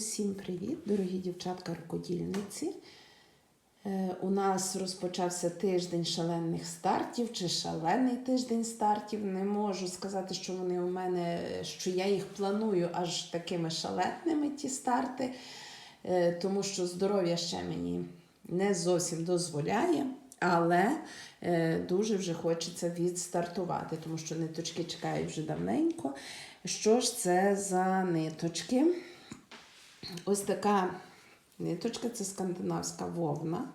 Усім привіт, дорогі дівчатка-рукодільниці. Е, У нас розпочався тиждень шалених стартів чи шалений тиждень стартів. Не можу сказати, що вони у мене, що я їх планую аж такими шаленими, ті старти, е, тому що здоров'я ще мені не зовсім дозволяє. Але е, дуже вже хочеться відстартувати, тому що ниточки чекають вже давненько. Що ж це за ниточки? Ось така ниточка це скандинавська вовна.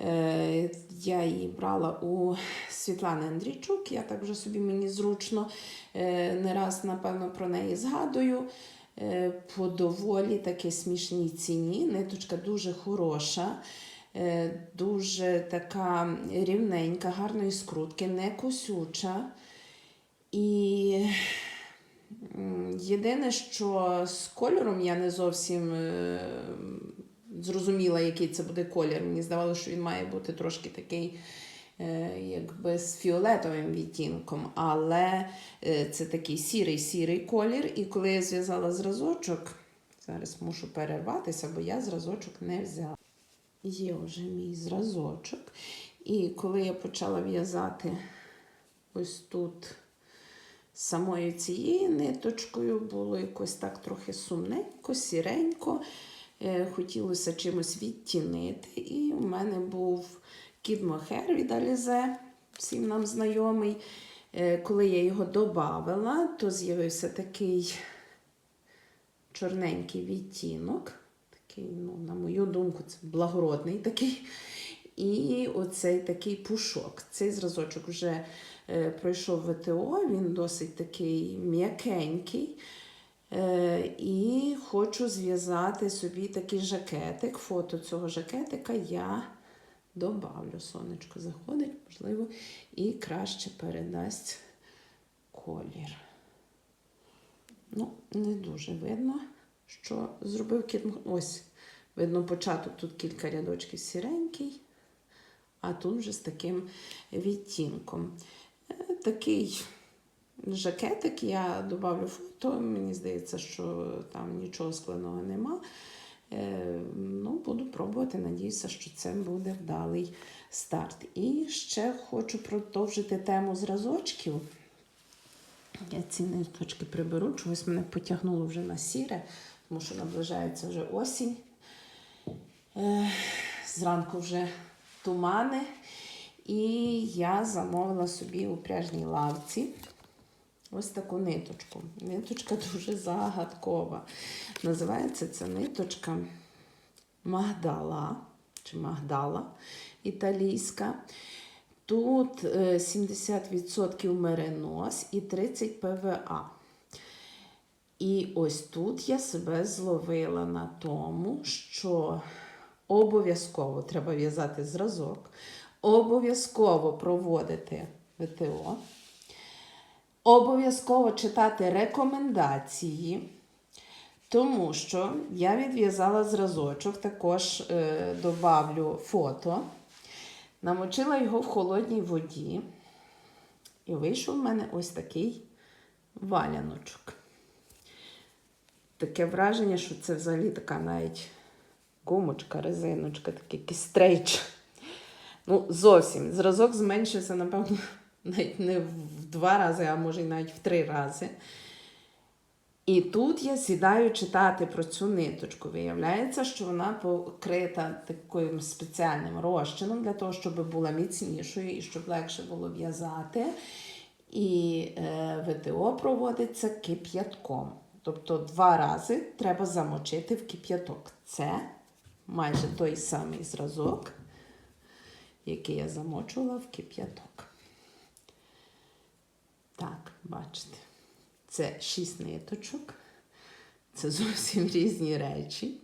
Е, Я її брала у Світлани Андрійчук. Я так вже собі мені зручно е, не раз, напевно, про неї згадую. Е, По доволі таки смішній ціні. Ниточка дуже хороша, дуже така рівненька, гарної скрутки, не косюча. І Єдине, що з кольором я не зовсім е, зрозуміла, який це буде колір. Мені здавалося, що він має бути трошки такий, е, якби з фіолетовим відтінком, але е, це такий сірий-сірий колір. І коли я зв'язала зразочок, зараз мушу перерватися, бо я зразочок не взяла. Є вже мій зразочок. І коли я почала в'язати ось тут самою цією ниточкою було якось так трохи сумненько, сіренько. Е, Хотілося чимось відтінити. І у мене був кіт Мохер від Алізе, всім нам знайомий. Е, Коли я його додавала, то з'явився такий чорненький відтінок. Такий, ну, на мою думку, це благородний такий. І оцей такий пушок. Цей зразочок вже е, пройшов ВТО, він досить такий м'якенький. Е, і хочу зв'язати собі такий жакетик. Фото цього жакетика я добавлю. Сонечко заходить, можливо, і краще передасть колір. Ну, не дуже видно, що зробив кіт. Ось, видно, початок тут кілька рядочків сіренький а тут вже з таким відтінком. Е, Такий жакетик, я додавлю фото, мені здається, що там нічого складного нема. Е, Ну, буду пробувати, надіюся, що це буде вдалий старт. І ще хочу продовжити тему зразочків. Я ці ниточки приберу, чогось мене потягнуло вже на сіре, тому що наближається вже осінь. Е, Зранку вже тумани. І я замовила собі у пряжній лавці ось таку ниточку. Ниточка дуже загадкова. Називається ця ниточка Магдала чи Магдала італійська. Тут е, 70% меринос і 30 ПВА. І ось тут я себе зловила на тому, що обов'язково треба в'язати зразок, обов'язково проводити ВТО, обов'язково читати рекомендації, тому що я відв'язала зразочок, також е, добавлю фото, намочила його в холодній воді, і вийшов в мене ось такий валяночок. Таке враження, що це взагалі така навіть гумочка, резиночка, такий кістрейч. Ну, зовсім. Зразок зменшився, напевно, навіть не в два рази, а може і навіть в три рази. І тут я сідаю читати про цю ниточку. Виявляється, що вона покрита таким спеціальним розчином для того, щоб була міцнішою і щоб легше було в'язати. І е, ВТО проводиться кип'ятком. Тобто два рази треба замочити в кип'яток. Це майже той самий зразок, який я замочувала в кип'яток. Так, бачите, це шість ниточок. Це зовсім різні речі.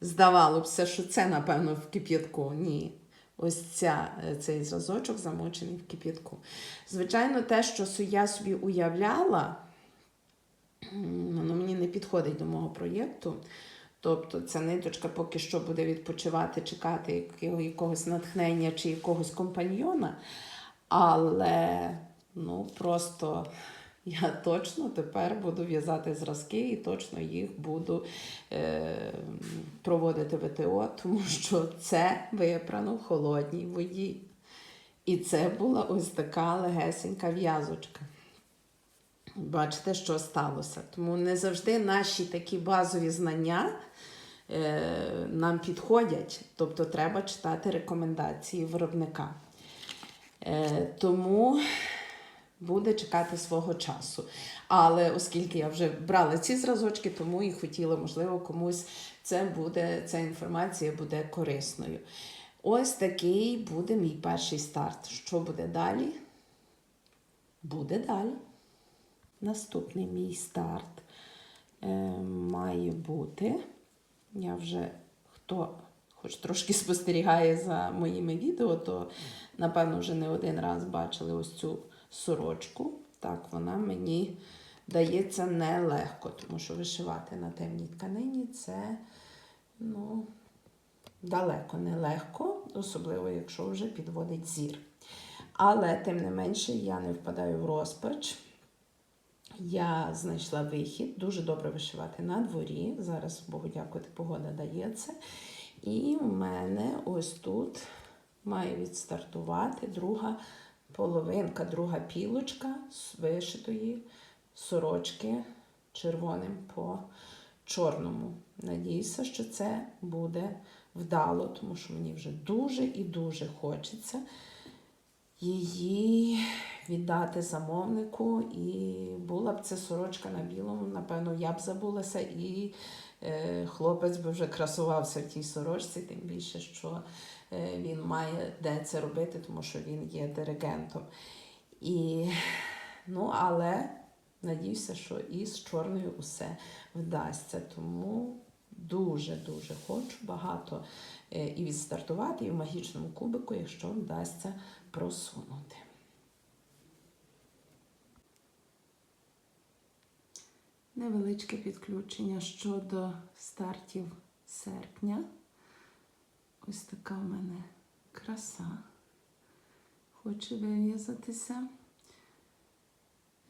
Здавалося, що це, напевно, в кип'ятку. Ні. Ось ця, цей зразочок замочений в кип'ятку. Звичайно, те, що я собі уявляла, воно мені не підходить до мого проєкту. Тобто ця ниточка поки що буде відпочивати, чекати якогось натхнення чи якогось компаньйона. Але ну, просто Я точно тепер буду в'язати зразки і точно їх буду е, проводити ВТО, тому що це випрано в холодній воді. І це була ось така легесенька в'язочка. Бачите, що сталося. Тому не завжди наші такі базові знання е, нам підходять. Тобто треба читати рекомендації виробника. Е, тому буде чекати свого часу. Але оскільки я вже брала ці зразочки, тому і хотіла, можливо, комусь це буде, ця інформація буде корисною. Ось такий буде мій перший старт. Що буде далі? Буде далі. Наступний мій старт е, має бути. Я вже хто хоч трошки спостерігає за моїми відео, то напевно вже не один раз бачили ось цю сорочку. Так, вона мені дається нелегко, тому що вишивати на темній тканині це ну, далеко не легко, особливо якщо вже підводить зір. Але, тим не менше, я не впадаю в розпач. Я знайшла вихід, дуже добре вишивати на дворі. Зараз, Богу дякувати, погода дає це. І в мене ось тут має відстартувати друга половинка, друга пілочка з вишитої сорочки червоним по чорному. Надіюся, що це буде вдало, тому що мені вже дуже і дуже хочеться її віддати замовнику. І була б це сорочка на білому, напевно, я б забулася, і е, хлопець би вже красувався в тій сорочці, тим більше, що е, він має де це робити, тому що він є диригентом. І, ну, але надіюся, що і з чорною усе вдасться. Тому дуже-дуже хочу багато е, і відстартувати, і в магічному кубику, якщо вдасться просунути. Невеличке підключення щодо стартів серпня. Ось така в мене краса. Хоче вив'язатися.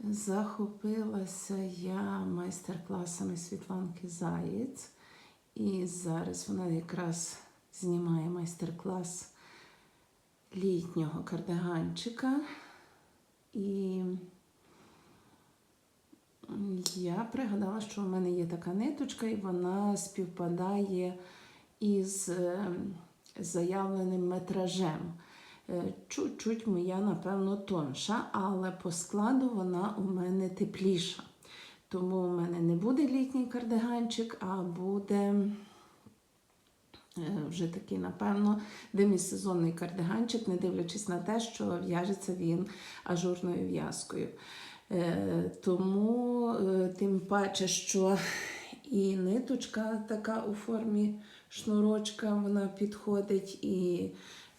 Захопилася я майстер-класами Світланки Заєць. І зараз вона якраз знімає майстер-клас літнього кардиганчика. І я пригадала, що в мене є така ниточка, і вона співпадає із е, заявленим метражем. Е, Чуть-чуть моя, напевно, тонша, але по складу вона у мене тепліша. Тому у мене не буде літній кардиганчик, а буде е, вже такий, напевно, демісезонний кардиганчик, не дивлячись на те, що в'яжеться він ажурною в'язкою. Е, Тому, е, тим паче, що і ниточка така у формі шнурочка, вона підходить і.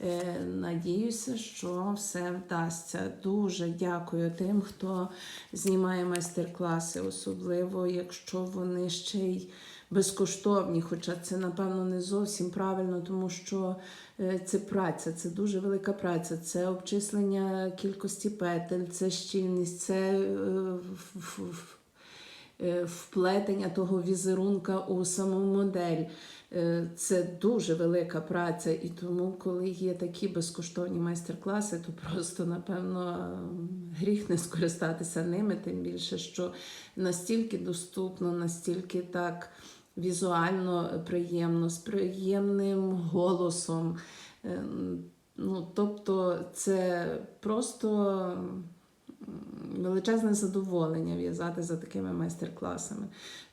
Е, Надіюся, що все вдасться. Дуже дякую тим, хто знімає майстер-класи, особливо якщо вони ще й безкоштовні. Хоча це, напевно, не зовсім правильно, тому що е, це праця, це дуже велика праця, це обчислення кількості петель, це щільність, це е, вплетення того візерунка у саму модель. Е, Це дуже велика праця, і тому, коли є такі безкоштовні майстер-класи, то просто, напевно, гріх не скористатися ними, тим більше, що настільки доступно, настільки так візуально приємно, з приємним голосом. Е, Ну, тобто, це просто величезне задоволення в'язати за такими майстер-класами.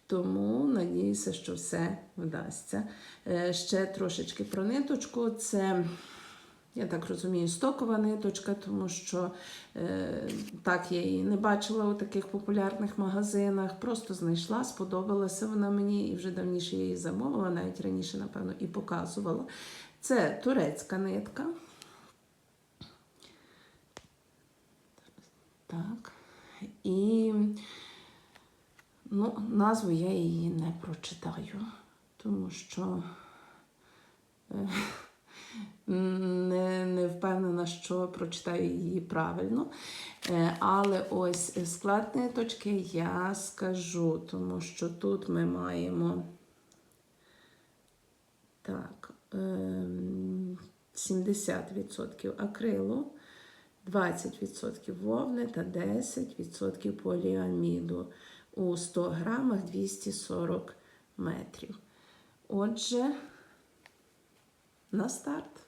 Тому надіюся, що все вдасться. Е, Ще трошечки про ниточку. Це, я так розумію, стокова ниточка, тому що е, так я її не бачила у таких популярних магазинах. Просто знайшла, сподобалася вона мені і вже давніше її замовила, навіть раніше, напевно, і показувала. Це турецька нитка. Так. І ну, назву я її не прочитаю, тому що е, не, не впевнена, що прочитаю її правильно. Е, Але ось склад ниточки я скажу, тому що тут ми маємо так, ем, 70% акрилу, 20% вовни та 10% поліаміду. У 100 грамах 240 метрів. Отже, на старт.